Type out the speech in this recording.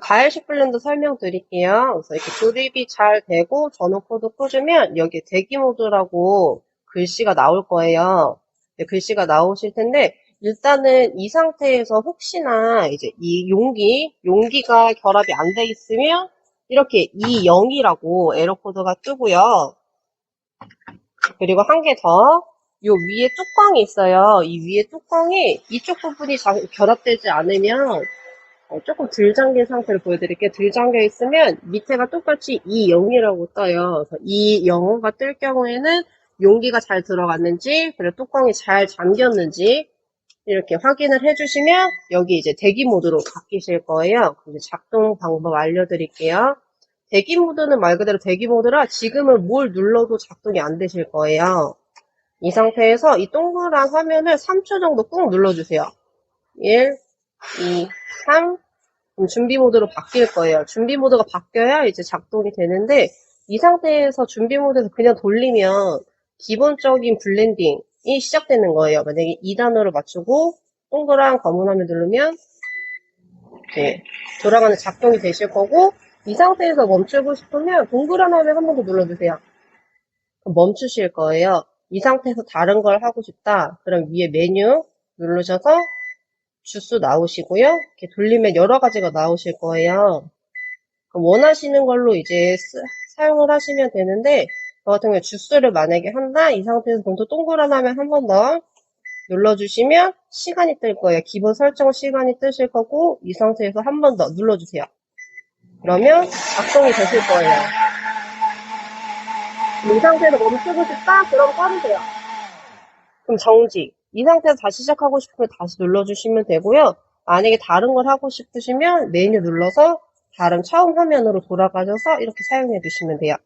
가열식 블렌더 설명드릴게요. 그래서 이렇게 조립이 잘 되고 전원 코드 꽂으면 여기 대기 모드라고 글씨가 나올 거예요. 네, 글씨가 나오실 텐데 일단은 이 상태에서 혹시나 이제 이 용기, 용기가 결합이 안 돼 있으면 이렇게 2.0이라고 에러 코드가 뜨고요. 그리고 한 개 더. 요 위에 뚜껑이 있어요. 이 위에 뚜껑이 이쪽 부분이 자- 결합되지 않으면 어, 조금 덜 잠긴 상태를 보여드릴게요. 덜 잠겨 있으면 밑에가 똑같이 2.0이라고 떠요. 2.0가 뜰 경우에는 용기가 잘 들어갔는지 그리고 뚜껑이 잘 잠겼는지 이렇게 확인을 해주시면 여기 이제 대기 모드로 바뀌실 거예요. 이제 작동 방법 알려드릴게요. 대기 모드는 말 그대로 대기 모드라 지금은 뭘 눌러도 작동이 안 되실 거예요. 이 상태에서 이 동그란 화면을 3초 정도 꾹 눌러주세요. 1, 2, 3. 그럼 준비 모드로 바뀔 거예요. 준비 모드가 바뀌어야 이제 작동이 되는데 이 상태에서 준비 모드에서 그냥 돌리면 기본적인 블렌딩이 시작되는 거예요. 만약에 2단으로 맞추고 동그란 검은 화면 누르면 이렇게 돌아가는 작동이 되실 거고 이 상태에서 멈추고 싶으면 동그란 화면 한 번 더 눌러주세요. 멈추실 거예요. 이 상태에서 다른 걸 하고 싶다. 그럼 위에 메뉴 누르셔서 주스 나오시고요. 이렇게 돌리면 여러 가지가 나오실 거예요. 원하시는 걸로 이제 쓰- 사용을 하시면 되는데 저 같은 경우에 주스를 만약에 한다 이 상태에서 본토 동그란 화면 한 번 더 눌러주시면 시간이 뜰 거예요. 기본 설정 시간이 뜨실 거고 이 상태에서 한 번 더 눌러주세요. 그러면 작동이 되실 거예요. 이 상태에서 멈추고 싶다? 그럼 꺼주세요. 그럼 정지. 이 상태에서 다시 시작하고 싶으면 다시 눌러주시면 되고요. 만약에 다른 걸 하고 싶으시면 메뉴 눌러서 다른 처음 화면으로 돌아가셔서 이렇게 사용해 주시면 돼요.